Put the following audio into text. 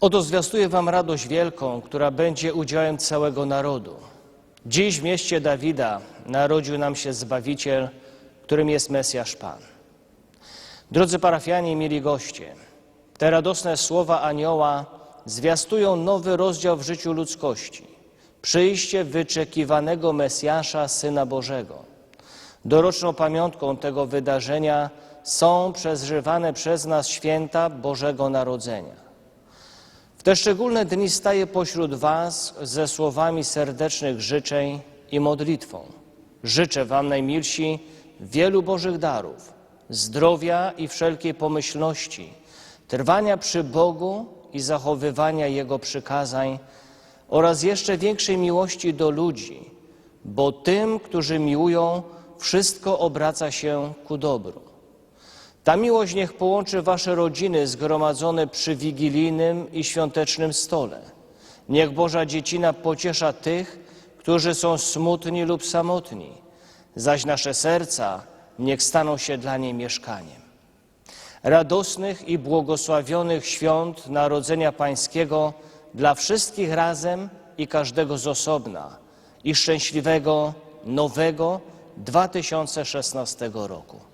Oto zwiastuję Wam radość wielką, która będzie udziałem całego narodu. Dziś w mieście Dawida narodził nam się Zbawiciel, którym jest Mesjasz Pan. Drodzy parafianie mieli goście, te radosne słowa anioła zwiastują nowy rozdział w życiu ludzkości. Przyjście wyczekiwanego Mesjasza, Syna Bożego. Doroczną pamiątką tego wydarzenia są przeżywane przez nas święta Bożego Narodzenia. W te szczególne dni staję pośród Was ze słowami serdecznych życzeń i modlitwą. Życzę Wam, najmilsi, wielu Bożych darów, zdrowia i wszelkiej pomyślności, trwania przy Bogu i zachowywania Jego przykazań oraz jeszcze większej miłości do ludzi, bo tym, którzy miłują, wszystko obraca się ku dobru. Ta miłość niech połączy wasze rodziny zgromadzone przy wigilijnym i świątecznym stole. Niech Boża dziecina pociesza tych, którzy są smutni lub samotni, zaś nasze serca niech staną się dla niej mieszkaniem. Radosnych i błogosławionych świąt Narodzenia Pańskiego dla wszystkich razem i każdego z osobna i szczęśliwego nowego 2016 roku.